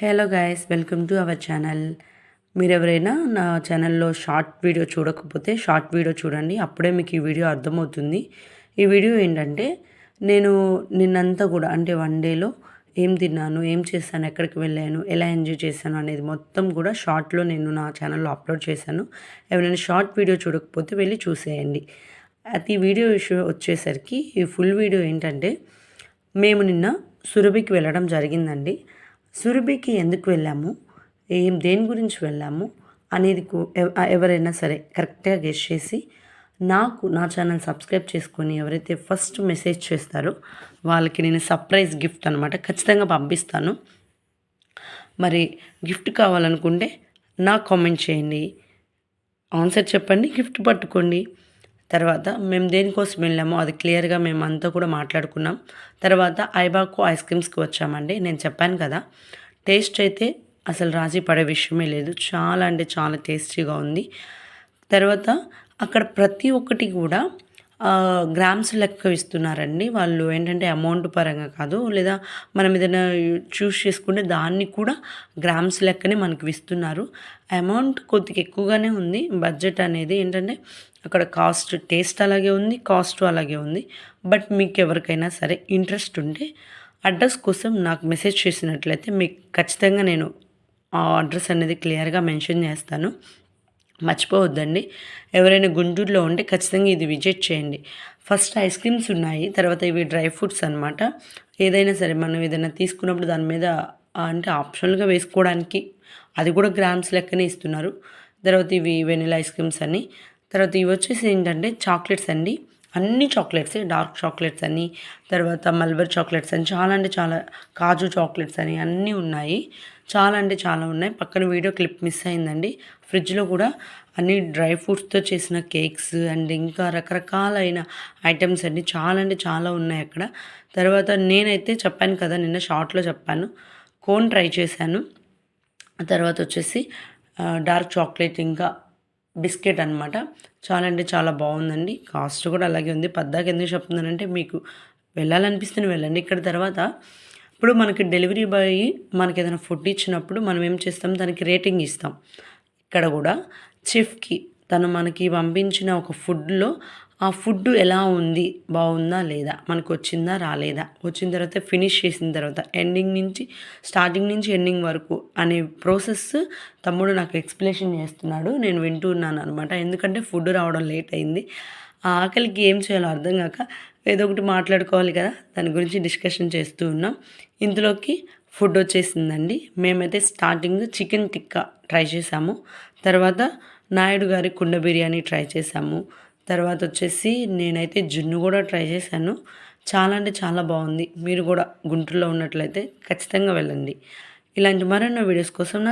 Hello guys welcome to our channel. మీరు ఎవరైనా నా ఛానల్లో షార్ట్ వీడియో చూడకపోతే షార్ట్ వీడియో చూడండి అప్పుడే మీకు ఈ వీడియో అర్థమవుతుంది. ఈ వీడియో ఏంటంటే నేను నిన్నంతా కూడా అంటే వన్ డేలో ఏం తిన్నాను ఏం చేశాను ఎక్కడికి వెళ్ళాను ఎలా ఎంజాయ్ చేశాను అనేది మొత్తం కూడా షార్ట్లో నేను నా ఛానల్లో అప్లోడ్ చేశాను. ఎవరైనా షార్ట్ వీడియో చూడకపోతే వెళ్ళి చూసేయండి. అది వీడియో ఇష్యూ వచ్చేసరికి ఈ ఫుల్ వీడియో ఏంటంటే మేము నిన్న సురభికి వెళ్ళడం జరిగిందండి. సురభికి ఎందుకు వెళ్ళాము? ఏం దేని గురించి వెళ్ళాము? అనేది ఎవరైనా సరే కరెక్ట్గా గెస్ట్ చేసి నాకు నా ఛానల్ సబ్స్క్రైబ్ చేసుకొని ఎవరైతే ఫస్ట్ మెసేజ్ చేస్తారో వాళ్ళకి నేను సర్ప్రైజ్ గిఫ్ట్ అనమాట ఖచ్చితంగా పంపిస్తాను. మరి గిఫ్ట్ కావాలనుకుంటే నాకు కామెంట్ చేయండి. ఆన్సర్ చెప్పండి గిఫ్ట్ పట్టుకోండి. తర్వాత మేము దేనికోసం వెళ్ళామో అది క్లియర్గా మేము అంతా కూడా మాట్లాడుకున్నాం. తర్వాత ఐబాకో ఐస్ క్రీమ్స్కి వచ్చామండి. నేను చెప్పాను కదా టేస్ట్ అయితే అసలు రాజీ పడే విషయమే లేదు. చాలా అంటే చాలా టేస్టీగా ఉంది. తర్వాత అక్కడ ప్రతి ఒక్కటి కూడా గ్రామ్స్ లెక్క ఇస్తున్నారండి వాళ్ళు ఏంటంటే అమౌంట్ పరంగా కాదు లేదా మనం ఏదైనా చూస్ చేసుకుంటే దాన్ని కూడా గ్రామ్స్ లెక్కనే మనకు ఇస్తున్నారు అమౌంట్ కొద్దిగా ఎక్కువగానే ఉంది. బడ్జెట్ అనేది ఏంటంటే అక్కడ కాస్ట్ టేస్ట్ అలాగే ఉంది కాస్ట్ అలాగే ఉంది. బట్ మీకు ఎవరికైనా సరే ఇంట్రెస్ట్ ఉంటే అడ్రస్ కోసం నాకు మెసేజ్ చేసినట్లయితే మీకు ఖచ్చితంగా నేను ఆ అడ్రస్ అనేది క్లియర్గా మెన్షన్ చేస్తాను. మర్చిపోవద్దండి. ఎవరైనా గుంటూరులో ఉంటే ఖచ్చితంగా ఇది విజిట్ చేయండి. ఫస్ట్ ఐస్ క్రీమ్స్ ఉన్నాయి తర్వాత ఇవి డ్రై ఫ్రూట్స్ అనమాట ఏదైనా సరే మనం ఏదైనా తీసుకున్నప్పుడు దాని మీద అంటే ఆప్షనల్గా వేసుకోవడానికి అది కూడా గ్రామ్స్ లెక్కనే ఇస్తున్నారు. తర్వాత ఇవి వెనిలా ఐస్ క్రీమ్స్ అని తర్వాత ఇవి వచ్చేసి ఏంటంటే చాక్లెట్స్ అండి. అన్ని చాక్లెట్స్ డార్క్ చాక్లెట్స్ అని తర్వాత మల్బర్ చాక్లెట్స్ అని చాలా అంటే చాలా కాజు చాక్లెట్స్ అని అన్నీ ఉన్నాయి. చాలా అంటే చాలా ఉన్నాయి. పక్కన వీడియో క్లిప్ మిస్ అయిందండి. ఫ్రిడ్జ్లో కూడా అన్ని డ్రై ఫ్రూట్స్తో చేసిన కేక్స్ అండ్ ఇంకా రకరకాలైన ఐటమ్స్ అన్ని చాలా అంటే చాలా ఉన్నాయి అక్కడ. తర్వాత నేనైతే చెప్పాను కదా నిన్న షార్ట్లో చెప్పాను. కోన్ ట్రై చేశాను. తర్వాత వచ్చేసి డార్క్ చాక్లెట్ ఇంకా బిస్కెట్ అనమాట చాలా అంటే చాలా బాగుందండి. కాస్ట్ కూడా అలాగే ఉంది. పద్దాకి ఎందుకు చెప్తున్నానంటే మీకు వెళ్ళాలనిపిస్తుంది వెళ్ళండి. ఇక్కడ తర్వాత ఇప్పుడు మనకి డెలివరీ బాయ్ మనకి ఏదైనా ఫుడ్ ఇచ్చినప్పుడు మనం ఏం చేస్తాం? దానికి రేటింగ్ ఇస్తాం. ఇక్కడ కూడా చెఫ్కి తను మనకి పంపించిన ఒక ఫుడ్లో ఆ ఫుడ్ ఎలా ఉంది బాగుందా లేదా మనకు వచ్చిందా రాలేదా వచ్చిన తర్వాత ఫినిష్ చేసిన తర్వాత ఎండింగ్ నుంచి స్టార్టింగ్ నుంచి ఎండింగ్ వరకు అనే ప్రాసెస్ తమ్ముడు నాకు ఎక్స్ప్లెనేషన్ చేస్తున్నాడు నేను వింటూ ఉన్నాను అనమాట ఎందుకంటే ఫుడ్ రావడం లేట్ అయింది. ఆ ఆకలికి ఏం చేయాలో అర్థం కాక ఏదో ఒకటి మాట్లాడుకోవాలి కదా దాని గురించి డిస్కషన్ చేస్తూ ఉన్నాం. ఇందులోకి ఫుడ్ వచ్చేసిందండి. మేమైతే స్టార్టింగ్ చికెన్ టిక్కా ట్రై చేసాము. తర్వాత నాయుడు గారి కుండ బిర్యానీ ట్రై చేసాము. తర్వాత వచ్చేసి నేనైతే జున్ను కూడా ట్రై చేశాను. చాలా అంటే చాలా బాగుంది. మీరు కూడా గుంటూరులో ఉన్నట్లయితే ఖచ్చితంగా వెళ్ళండి. ఇలాంటి మరెన్నో వీడియోస్ కోసం నా